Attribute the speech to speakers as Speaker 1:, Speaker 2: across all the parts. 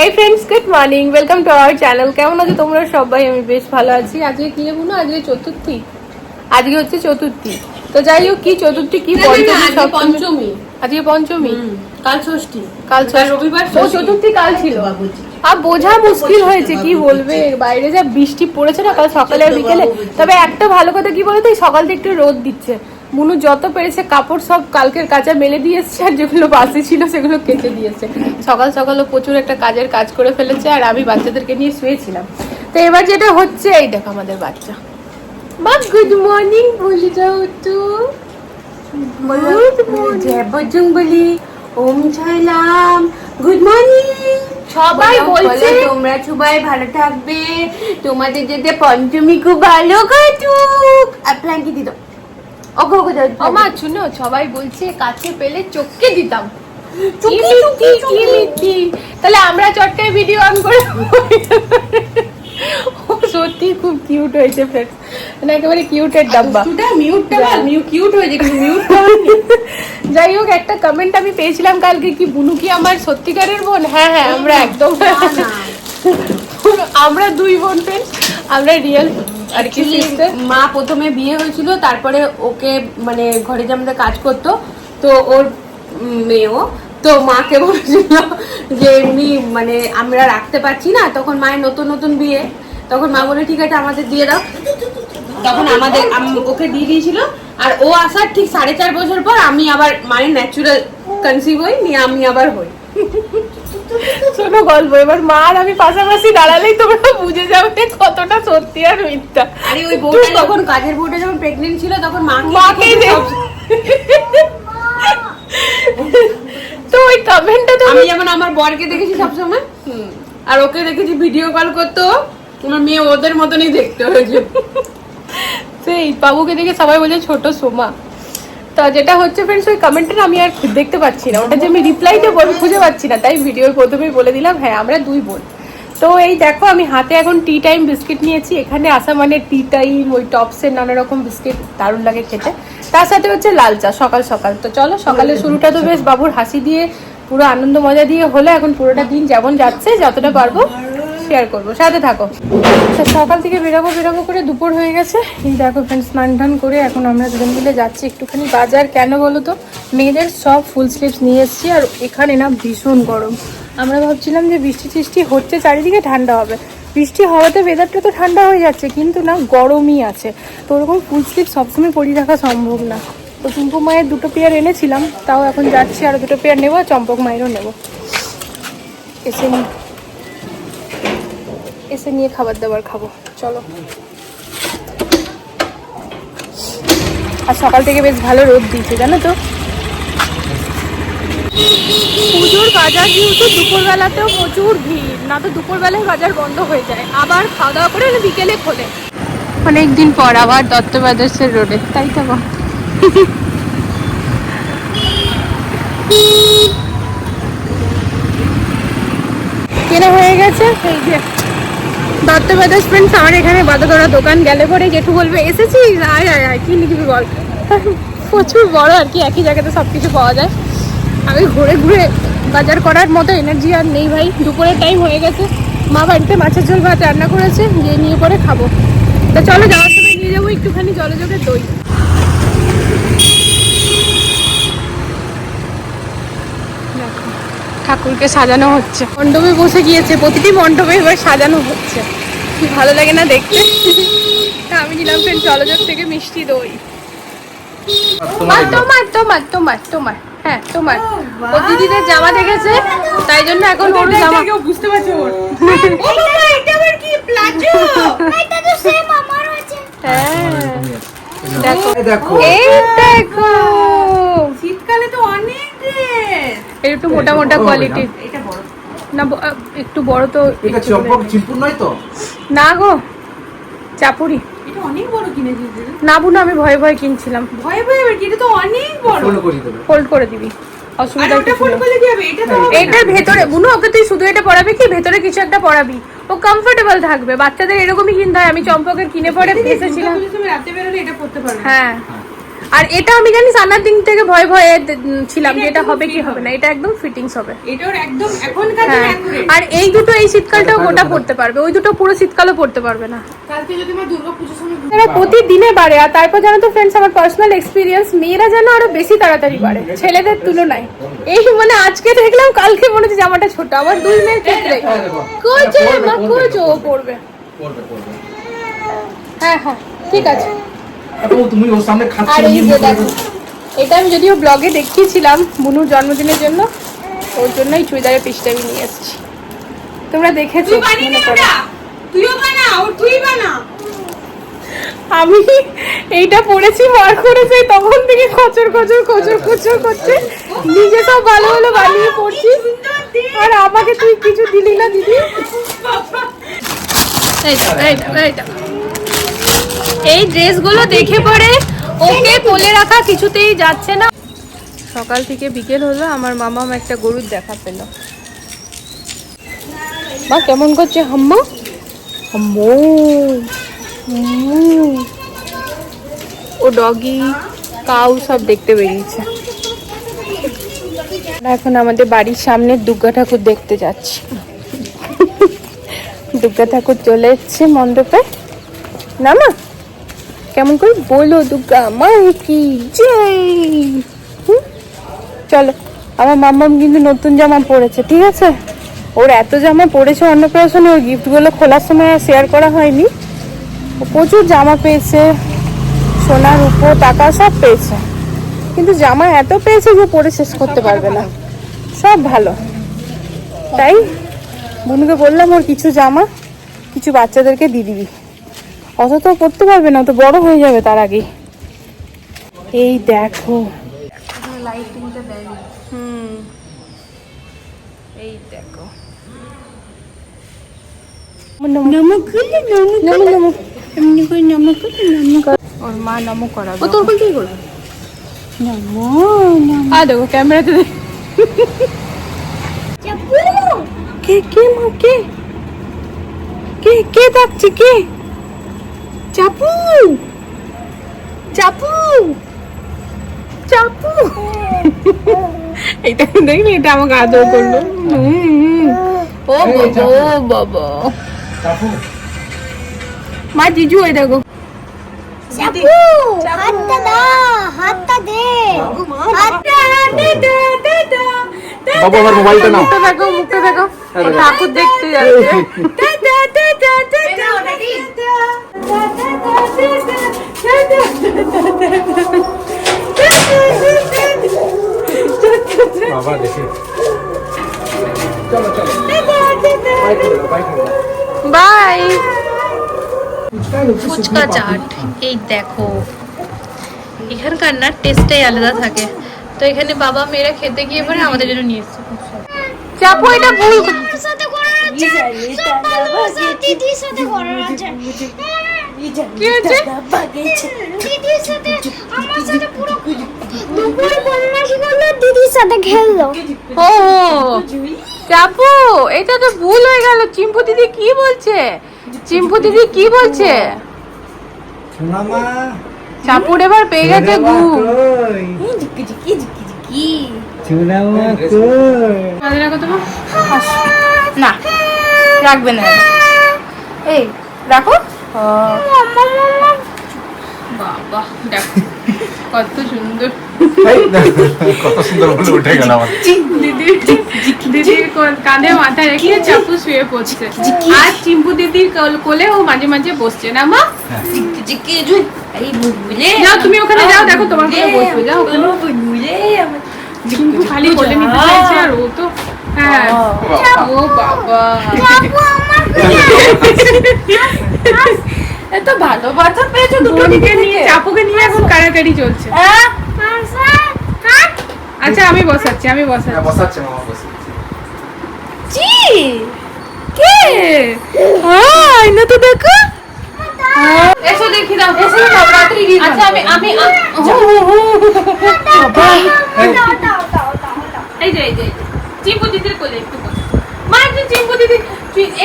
Speaker 1: Hey friends good morning welcome to our channel কেমন আছো তোমরা সবাই? আমি বেশ ভালো আছি। আজকে কি বলো আজকে চতুর্থী। আজকে হচ্ছে চতুর্থী। তো যাই হোক কি চতুর্থী কি পঞ্চমী আজকে পঞ্চমী।
Speaker 2: কাল ষষ্ঠী।
Speaker 1: কাল
Speaker 2: রবিবার
Speaker 1: ও চতুর্থী কাল ছিল। আর বোঝা মুশকিল হয়েছে কি বলবে? বাইরে যা বৃষ্টি পড়েছে না কাল সকালে আর বিকেলে। তবে একটা ভালো কথা কি বলতো? এই সকাল থেকে একটু রোদ দিচ্ছে। মুনু যত পেরেছে কাপড় সব কালকের কাঁচা মেলে দিয়ে এসছে আর যেগুলো বাসে ছিল সেগুলো কেটে দিয়েছে। সকাল সকালও প্রচুর একটা কাজের কাজ করে ফেলেছে আর আমি বাচ্চাদেরকে নিয়ে শুয়েছিলাম। তো এবার যেটা হচ্ছে এই দেখো আমাদের বাচ্চা। বা গুড মর্নিং বলে যাও তো
Speaker 2: বজরংবলী ওম সাইলাম গুড মর্নিং
Speaker 1: সবাই বলছে
Speaker 2: তোমরা সবাই ভালো থাকবে। তোমাদের যাতে পঞ্চমী খুব ভালো কাটুক। আপনাকে দিত ওকে ওকে দাও
Speaker 1: আমার শুনো সবাই বলছে কাছে পেলে চোখকে দিতাম। তাহলে আমরা চটকায় ভিডিও অন করে সত্যি খুব কিউট হয়েছে ফ্রেন্ডস মানে একেবারে কিউটের ডাব্বা।
Speaker 2: দুটা মিউটটা মিউ কিউট হয়েছে কিন্তু মিউট
Speaker 1: যাই হোক একটা কমেন্ট আমি পেয়েছিলাম কালকে কি বুনু কি আমার সত্যিকারের বোন? হ্যাঁ হ্যাঁ আমরা একদম আমরা দুই বোন ফ্রেন্ডস আমরা রিয়েল sister।
Speaker 2: মা প্রথমে বিয়ে হয়েছিল তারপরে ওকে মানে ঘরে যে আমাদের কাজ করতো তো ওর মেয়েও তো মাকে বলেছিল যে এমনি মানে আমরা রাখতে পারছি না তখন মায়ের নতুন নতুন বিয়ে। তখন মা বলে ঠিক আছে আমাদের দিয়ে দাও। তখন আমাদের ওকে দিয়ে দিয়েছিল আর ও আসার ঠিক সাড়ে চার বছর পর আমি আবার মায়ের ন্যাচুরাল কনসিভ হই নিয়ে আমি আবার হই।
Speaker 1: শোনো গল্প এবার মা আর আমি পাশাপাশি দাঁড়ালেই তোমরা বুঝে যাবে কতটা সত্যি আর মিথ্যা।
Speaker 2: আরে ওই বউটা যখন কাজের বউটা যখন প্রেগনেন্ট ছিল তখন মাকে
Speaker 1: তো ওই কমেন্টটা তো
Speaker 2: আমি যেমন আমার বরকে দেখেছি সবসময় আর ওকে দেখেছি ভিডিও কল করতো আমার মেয়ে ওদের মতনই দেখতে হয়েছে।
Speaker 1: সেই বাবুকে দেখে সবাই বলছে ছোট সোমা। তো যেটা হচ্ছে ফ্রেন্ডস ওই কমেন্টটা আমি আর দেখতে পাচ্ছি না। ওটা যে আমি রিপ্লাই দেবো আমি খুঁজে পাচ্ছি না। তাই ভিডিওর প্রথমেই বলে দিলাম হ্যাঁ আমরা দুই বোন। তো এই দেখো আমি হাতে এখন টি টাইম বিস্কিট নিয়েছি। এখানে আসা মানে টি টাইম ওই টপসের নানা রকম বিস্কিট দারুণ লাগে খেতে। তার সাথে হচ্ছে লাল চা সকাল সকাল। তো চলো সকালের শুরুটা তো বেশ বাবুর হাসি দিয়ে পুরো আনন্দ মজা দিয়ে হলে। এখন পুরোটা দিন যেমন যাচ্ছে যতটা পারব শেয়ার করব। সাথে থাকো। তো সকাল থেকে বেরোবো বেরোবো করে দুপুর হয়ে গেছে। দেখো ফ্রেন্ড স্নান টান করে এখন আমরা দুজন মিলে যাচ্ছি একটুখানি বাজার। কেন বলো তো? মেয়েদের সব ফুল স্লিভস নিয়ে এসেছি আর এখানে না ভীষণ গরম। আমরা ভাবছিলাম যে বৃষ্টি টিষ্টি হচ্ছে, চারিদিকে ঠান্ডা হবে। বৃষ্টি হওয়াতে ওয়েদারটা তো ঠান্ডা হয়ে যাচ্ছে, কিন্তু না গরমই আছে। তো ওরকম ফুল স্লিভ সবসময় পরিয়ে রাখা সম্ভব না। তো চুম্পু মায়ের দুটো পেয়ার এনেছিলাম, তাও এখন যাচ্ছি আর দুটো পেয়ার নেব চম্পক মায়েরও নেব। এসে এসে নিয়ে খাবার দাবার খাব। চলো। আর সকাল থেকে বেশ ভালো রোদ দিয়েছে, জানো তো? পুজোর বাজার যেহেতু দুপুরবেলাতেও প্রচুর ভিড়, না তো দুপুরবেলায় বাজার বন্ধ হয়ে যায়। আবার খাওয়া দাওয়া করে বিকেলে খোলে। অনেকদিন পর আবার দত্ত ব্রাদার্সের রোডে, তাই তো। কেনা হয়ে গেছে? এই যে। দত্ত ব্রাদার্স ফ্রেন্ডস আমার এখানে বাঁধাধরা দোকান গেলে পরে জেঠু বলবে, এসেছিস? আয় আয় আয়, কি নিবি বল? প্রচুর বড় আর কি, একই জায়গাতে সব কিছু পাওয়া যায়। আমি ঘুরে ঘুরে বাজার করার মতো এনার্জি আর নেই ভাই। দুপুরের টাইম হয়ে গেছে। মা বাড়িতে মাছের ঝোল ভাত রান্না করেছে, গিয়ে নিয়ে পরে খাব। তা চলো যাওয়ার সময় নিয়ে যাব, একটুখানি জলযোগের দই দেখো, ঠাকুরকে সাজানো হচ্ছে। মণ্ডপে বসে গিয়েছে প্রতিটি মণ্ডপে এবার সাজানো হচ্ছে। কি ভালো লাগে না দেখতে? তা আমি নিলাম ফ্রেন্ড জলযোগ থেকে মিষ্টি দই। তোমার তোমার তোমার তোমার তোমার হ্যাঁ তোমার। ও দিদিদের জামা দেখেছে তাই জন্য এখন ওর জামা।
Speaker 2: বুঝতে পারছি ওর।
Speaker 1: হ্যাঁ। দেখো।
Speaker 3: দেখো।
Speaker 1: এই দেখো
Speaker 2: শীতকালে তো অনেক ড্রেস
Speaker 1: এর একটু মোটা মোটা কোয়ালিটি না একটু বড় তো
Speaker 3: এটা
Speaker 1: একটু
Speaker 3: চম্পক চিম্পুর নয় তো?
Speaker 1: না গো চাপুরি।
Speaker 2: এটা অনেক বড় কিনেছিস
Speaker 1: না বুনো আমি ভয়ে ভয়ে কিনছিলাম।
Speaker 2: ভয়ে ভয়ে আবার এটা তো অনেক বড়।
Speaker 3: ফোল্ড করে দেবে
Speaker 1: ফোল্ড করে দিবি। অসুবিধা
Speaker 2: ওটা ফোল্ড
Speaker 1: নেই।
Speaker 2: করলে কি হবে? এটা তো
Speaker 1: এইটার ভেতরে বুনো ওকে তুই শুধু এটা পড়াবি কি? ভেতরে কিছু একটা পড়াবি ও কমফোর্টেবল থাকবে। বাচ্চাদের এরকমই কিনতে হয়। আমি চম্পকের কিনে পরে এসেছিলাম।
Speaker 2: রাতে বেরোলে এটা পড়তে পারবে
Speaker 1: হ্যাঁ। আর এটা আমি জানি সানার দিন থেকে ভয় ভয়ে ছিলাম যে এটা হবে কি হবে না এটা একদম ফিটিংস হবে।
Speaker 2: এটার একদম এখনকার
Speaker 1: হ্যাঁ আর এই দুটো এই শীতকালটাও গোটা পড়তে পারবে ওই দুটো পুরো শীতকালও পড়তে পারবে না।
Speaker 2: কালকে যদি আমার দুর্গাপুজোর সময়
Speaker 1: এরা প্রতিদিনে বাড়ে আর তারপর জানো তো ফ্রেন্ডস আমার পার্সোনাল এক্সপিরিয়েন্স মেয়েরা যেন আরও বেশি তাড়াতাড়ি বাড়ে ছেলেদের তুলনায়। এই মানে আজকে দেখলাম কালকে মনে হচ্ছে জামাটা ছোট আমার দুই মেয়ের ক্ষেত্রে। কোচে মা কোচ ও পড়বে। হ্যাঁ হ্যাঁ ঠিক আছে।
Speaker 3: এখন তুমি ওর সামনে
Speaker 1: আর এই যে দেখো এটা আমি যদিও ব্লগে দেখিয়েছিলাম বুনুর জন্মদিনের জন্য ওর জন্যই চুড়িদারের পিসটা আমি নিয়ে এসেছি। তোমরা দেখেছ মনে করো।
Speaker 2: তুইও বানা ও তুই বানা।
Speaker 1: আমি এইটা পড়েছি মার করেছে তখন থেকে খচর খচর খচর খচর করছে। নিজে সব ভালো ভালো বানিয়ে পড়ছি। আর আমাকে তুই কিছু দিলি না দিদি। এই দেখো, এই দেখো, এই ড্রেসগুলো দেখে পরে ওকে কোলে রাখা কিছুতেই যাচ্ছে না। সকাল থেকে বিকেল হলো, আমার মামাম একটা গরুর দেখা পেল। মা, কেমন করছে হাম্মা? হাম্মো, হুম। ও ডগি, কাউ সব দেখতে বেরিয়েছে। এখন আমাদের বাড়ির সামনে দুর্গা ঠাকুর দেখতে যাচ্ছি। দুর্গা ঠাকুর চলে এসছে মণ্ডপে। না মা? কেমন করে বলো দুর্গা মা কি? চলো, আমার মাম্মাম কিন্তু নতুন জামা পরেছে, ঠিক আছে? ওর এত জামা পরেছে অন্নপ্রাশনে, ওর গিফটগুলো খোলার সময় আর শেয়ার করা হয়নি। ও প্রচুর জামা পেয়েছে, সোনার উপো টাকা সব পেয়েছে। কিন্তু জামা এত পেয়েছে যে পরে শেষ করতে পারবে না। সব ভালো। তাই বোনকে বললাম ওর কিছু জামা, কিছু বাচ্চাদেরকে দিয়ে দিবি। অত তো করতে পারবে না তো বড় হয়ে যাবে তার আগেই এই দেখো। হুম। এই দেখো। ওর মা নমো করাবে। ও তোর বলতেই করবে? আ দেখো ক্যামেরাতে কে কে মা কে? কে কে ডাকছে কে? চাপু। চাপু। চাপু। এটা দেখলি এটা আমাকে আদর করল। ও বাবা ও বাবা। মা জিজু এই দেখো।
Speaker 4: চাপু হাতটা দা হাতটা দে হাতটা
Speaker 3: বাবু আমার মোবাইলটা নাও
Speaker 1: মুখটা দেখো মুখটা দেখো ও দেখতে যাচ্ছে
Speaker 3: বাবা দেখি চলো চলো বাই করে দাও, বাই করে দাও।
Speaker 1: বাই
Speaker 3: ফুচকা
Speaker 1: চাট এই দেখো এখানকার না টেস্টটাই আলাদা থাকে তো এখানে বাবা মেয়েরা খেতে গিয়ে পরে আমাদের জন্য নিয়ে এসছে চাপু এটা ভুল
Speaker 4: আমার সাথে করার আছে সব ভালোবাসা দিদির সাথে করার আছে
Speaker 1: কি হয়েছে
Speaker 4: দিদির সাথে আমার সাথে পুরো দুপুরে বদমাশি করল দিদির সাথে খেললো
Speaker 1: ও চাপু এটা তো ভুল হয়ে গেল চিম্পু দিদি কি বলছে চিম্পু দিদি কি বলছে? চাপুর এবার পেয়ে গেছে গু। তোমার না রাখবে না। এই রাখো। বাবা দেখো কত সুন্দর।
Speaker 3: কত সুন্দর বলে উঠে গেল আমার।
Speaker 1: দিদির দিদির কাঁধে মাথা রেখে চাপু শুয়ে পড়ছে। আর চিম্পু দিদির কোলে ও মাঝে মাঝে বসছে না মা? যাও তুমি ওখানে যাও দেখো তোমার কোলে বসবে যাও। ওখানে। চিম্পু খালি কোলে নিতে চাইছে আর ও তো হ্যাঁ। ও বাবা। এত ভালোবাসা পেয়েছ দুটো দিকে নিয়ে চাপুকে নিয়ে এখন কাড়াকাড়ি চলছে। আচ্ছা আমি বসাচ্ছি আমি
Speaker 3: হ্যাঁ,
Speaker 1: বসাচ্ছি
Speaker 3: বসাচ্ছে মামা বসে
Speaker 1: জি কে? হাই না তো দেখো। এসো দেখি দাও। এসো নবরাত্রি আচ্ছা আমি আমি এই যে এই যে এই যে। চিম্পু দিদির কোলে একটু বসো। মা একটু চিম্পু দিদি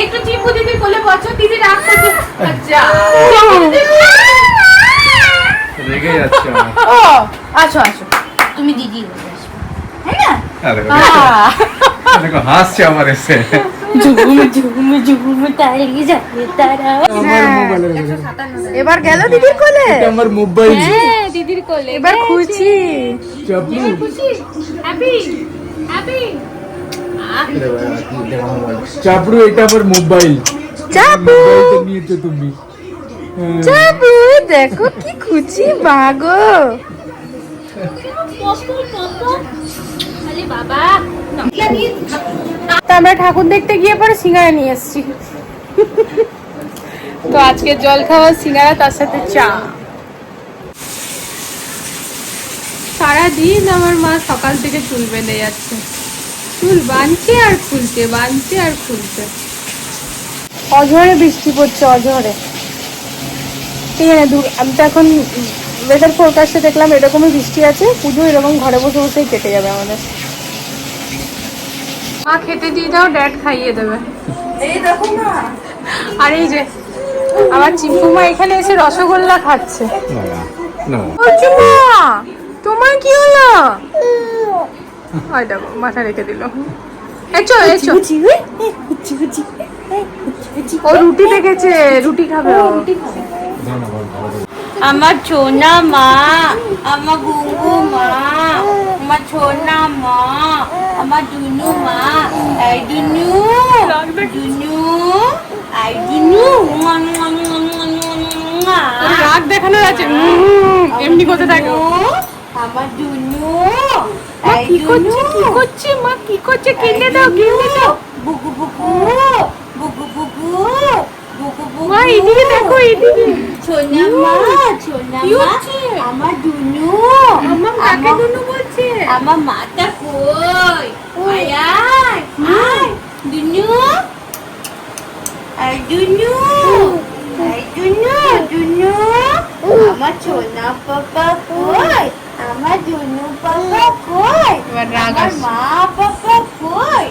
Speaker 1: একটু চিম্পু দিদির কোলে বসো দিদি রাগ আচ্ছা
Speaker 3: যাচ্ছে
Speaker 5: ও তুমি দিদি হয়ে হ্যাঁ
Speaker 3: দেখো, হাসছে আমার এসে।
Speaker 1: এবার গেল দিদির কোলে?
Speaker 3: আমার মোবাইল।
Speaker 5: হ্যাঁ দিদির কোলে।
Speaker 1: এবার খুশি?
Speaker 5: হ্যাপি? হ্যাপি?
Speaker 3: চাপড়ু এটা আমার মোবাইল।
Speaker 1: চাপু
Speaker 3: নিয়েছো তুমি। হ্যাঁ।
Speaker 1: চাপু দেখো কি খুশি বাগো। আমরা ঠাকুর দেখতে গিয়ে পরে সিঙ্গারা নিয়ে এসেছি। তো আজকে জল খাওয়া সিঙ্গারা তার সাথে চা। সারাদিন আমার মা সকাল থেকে চুল বেঁধে যাচ্ছে। চুল বাঁধছে আর খুলছে বাঁধছে আর খুলছে। অঝরে বৃষ্টি পড়ছে অঝরে। ঠিক আছে আমি তো এখন ওয়েদার ফোরকাস্টে দেখলাম এরকমই বৃষ্টি আছে পুজো এরকম ঘরে বসে বসেই কেটে যাবে আমাদের। মা খেতে দিয়ে দাও ড্যাড খাইয়ে দেবে। আর এই যে আমার চিম্পুমা এখানে এসে রসগোল্লা খাচ্ছে।
Speaker 3: না
Speaker 1: তোমার কি হলো? হয় দেখো মাথা রেখে দিল। এচো এচো ও রুটি দেখেছে রুটি খাবে ও।
Speaker 5: আমার ছোনা মা আমার গুঙ্গু মা আমার ছোনা মা আমার দুনু মা এই দুনু দুনু এই দুনু।
Speaker 1: রাগ দেখানোর আছে এমনি করতে থাকে।
Speaker 5: আমার দুনু
Speaker 1: কি করছে কি করছে মা? কি করছে? কেটে দাও কেটে দাও।
Speaker 5: বুকু বুকু
Speaker 1: এদিকে দেখো এদিকে
Speaker 5: ছোনা মা ছোনা মা আমার দুনু।
Speaker 1: আমার কাকে দুনু বলছে?
Speaker 5: আমার মাটা কই? আয় আয় আয় দুনু। আয় দুনু। আয় দুনু দুনু। আমার ছোনা পাপা কই? আমার দুনু পাপা কই? আমার মা পাপা কই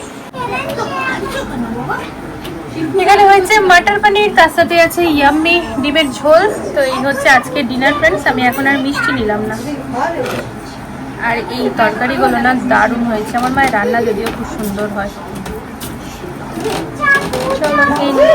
Speaker 1: এখানে হয়েছে মাটার পানির, তার সাথে আছে ইয়াম্মি, ডিমের ঝোল। তো এই হচ্ছে আজকে ডিনার ফ্রেন্ডস আমি এখন আর মিষ্টি নিলাম না। আর এই তরকারিগুলো না দারুণ হয়েছে। আমার মায়ের রান্না যদিও খুব সুন্দর হয়। চলো।